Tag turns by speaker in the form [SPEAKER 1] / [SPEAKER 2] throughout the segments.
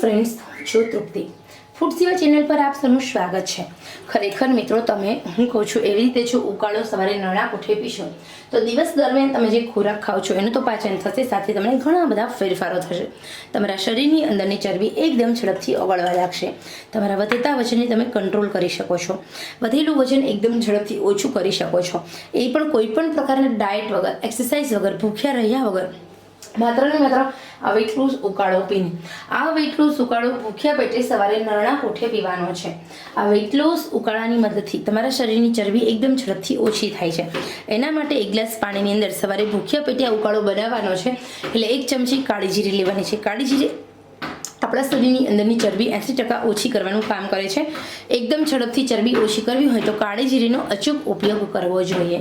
[SPEAKER 1] Friends છું તૃપ્તિ. Food સેવા channel પર આપ સૌનું સ્વાગત છે. ખરેખર મિત્રો, તમે, હું કહું છું, એવી રીતે જો ઉકાળો સવારે નળા ઉઠે પીશો, તો દિવસ દરમિયાન તમે જે ખોરાક ખાઓ છો, એનું તો પાચન થશે, સાથે તમને ઘણા બધા ફેરફારો થશે. તમારા શરીરની અંદરની ચરબી એકદમ ઝડપથી ઓગળવા લાગશે. તમારા વધતા વજનને તમે કંટ્રોલ કરી શકો છો. વધેલું વજન એકદમ ઝડપથી ઓછું કરી શકો છો. એ પણ કોઈ પણ પ્રકારના ડાયટ વગર એક્સરસાઇઝ વગર, ભૂખ્યા રહ્યા વગર માત્ર ને માત્ર આ વેટ લૂઝ ઉકાળો પીને. આ વેટ લૂઝ ઉકાળો ભૂખ્યા પેટે સવારે નરણા કોઠે પીવાનો છે. આ વેટ લૂઝ ઉકાળાની મદદથી તમારા શરીરની ચરબી એકદમ ઝડપથી ઓછી થાય છે. એના માટે એક ગ્લાસ પાણીની અંદર સવારે ભૂખ્યા પેટે આ ઉકાળો બનાવવાનો છે. એટલે એક ચમચી કાળી જીરી લેવાની છે. કાળી જીરી આપણા શરીરની અંદરની ચરબી એંસી ટકા ઓછી કરવાનું કામ કરે છે. એકદમ ઝડપથી ચરબી ઓછી કરવી હોય તો કાળી જીરીનો અચૂક ઉપયોગ કરવો જોઈએ.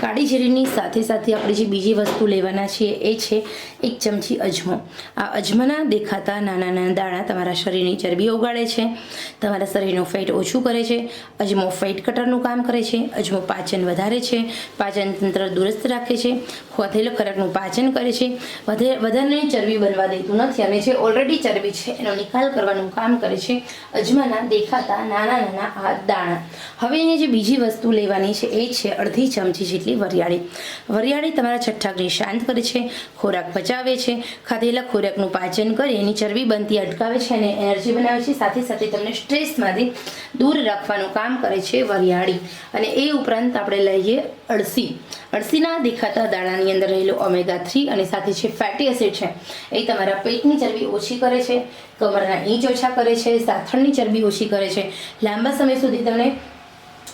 [SPEAKER 1] કાળી જીરીની સાથે સાથે આપણે જે બીજી વસ્તુ લેવાના છીએ એ છે એક ચમચી અજમો. આ અજમાના દેખાતા નાના નાના દાણા તમારા શરીરની ચરબી ઓગાળે છે. તમારા શરીરનું ફેટ ઓછું કરે છે. અજમો ફેટ કટરનું કામ કરે છે. અજમો પાચન વધારે છે. પાચન તંત્ર દુરસ્ત રાખે છે. વધેલો ખોરાકનું પાચન કરે છે. વધે વધારાની ચરબી બનવા દેતું નથી. અને જે ઓલરેડી ચરબી છે. એનો નિકાલ કરવાનું કામ કરે છે અજમાના દેખાતા નાના નાના આ દાણા. હવે અહીંયા જે બીજી વસ્તુ લેવાની છે એ છે અડધી ચમચી જેટલી વરિયાળી. વરિયાળી તમારા છઠ્ઠાકને શાંત કરે છે, ખોરાક પચાવે છે, ખાધેલા ખોરાકનું પાચન કરી, એની ચરબી બનતી અટકાવે છે અને એનર્જી બનાવે છે, સાથે સાથે તમને સ્ટ્રેસમાંથી દૂર રાખવાનું કામ કરે છે વરિયાળી. અને એ ઉપરાંત આપણે લઈએ અળસી. અળસીના દેખાતા દાણાની અંદર રહેલું ઓમેગા થ્રી અને સાથે છે ફેટી એસિડ છે, એ તમારા પેટની ચરબી ઓછી કરે છે, કમરના ઈંચ ઓછા કરે છે, સાથળની ચરબી ઓછી કરે છે. લાંબા સમય સુધી તમને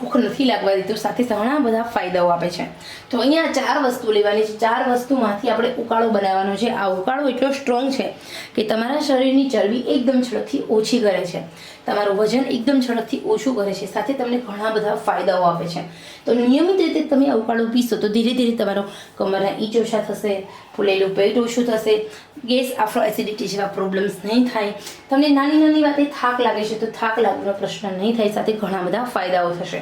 [SPEAKER 1] ભૂખ નથી લાગવા દેતું સાથે ઘણા બધા ફાયદાઓ આપે છે. તો અહીંયા ચાર વસ્તુ લેવાની છે. ચાર વસ્તુમાંથી આપણે ઉકાળો બનાવવાનો છે. આ ઉકાળો એટલો સ્ટ્રોંગ છે કે તમારા શરીરની ચરબી એકદમ ઝડપથી ઓછી કરે છે. તમારું વજન એકદમ ઝડપથી ઓછું કરે છે. સાથે તમને ઘણા બધા ફાયદાઓ આપે છે. તો નિયમિત રીતે તમે ઉકાળો પીશો તો ધીરે ધીરે તમારો કમરના ઈચ ઓછા થશે, ફૂલેલું પેટ ઓછું થશે, ગેસ, આફ્રો એસિડિટી જેવા પ્રોબ્લેમ્સ નહીં થાય. તમને નાની નાની વાતે થાક લાગે છે તો થાક લાગવાનો પ્રશ્ન નહીં થાય. સાથે ઘણા બધા ફાયદાઓ થશે.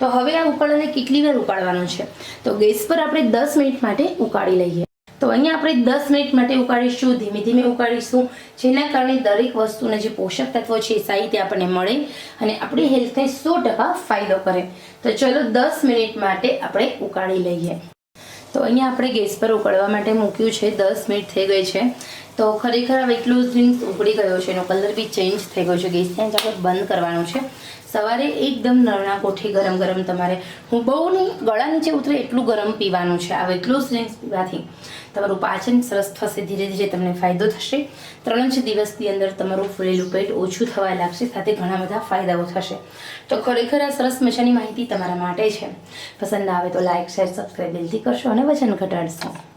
[SPEAKER 1] તો હવે આ ઉકાળાને કેટલી વાર ઉકાળવાનો છે? તો ગેસ પર આપણે દસ મિનિટ માટે ઉકાળી લઈએ. તો અહીંયા આપણે દસ મિનિટ માટે ઉકાળીશું, ધીમે ધીમે ઉકાળીશું. જેના કારણે દરેક વસ્તુના જે પોષક તત્વો છે, એ સાહિત્ય આપણને મળે અને આપણી હેલ્થને સો ટકા ફાયદો કરે. તો ચલો દસ મિનિટ માટે આપણે ઉકાળી લઈએ. તો અહીંયા આપણે ગેસ પર ઉકળવા માટે મૂક્યું છે. દસ મિનિટ થઈ ગઈ છે. તો ખરેખર હવે એટલું મીન્સ ઉકળી ગયો છે, એનો કલર બી ચેન્જ થઈ ગયો છે. ગેસ ત્યાં આપણે બંધ કરવાનું છે. સવારે એકદમ નરણા કોઠી ગરમ ગરમ તમારે, હું બહુ નહીં, ગળા નીચે ઉતરે એટલું ગરમ પીવાનું છે. આવે એટલું ડ્રિંક્સ પીવાથી તમારું પાચન સરસ થશે, ધીરે ધીરે તમને ફાયદો થશે. ત્રણ જ દિવસની અંદર તમારું ફૂલેલું પેટ ઓછું થવા લાગશે, સાથે ઘણા બધા ફાયદાઓ થશે. તો ખરેખર આ સરસ મજાની માહિતી તમારા માટે છે. પસંદ આવે તો લાઇક શેર સબસ્ક્રાઈબ દિલથી કરશો અને વજન ઘટાડશો.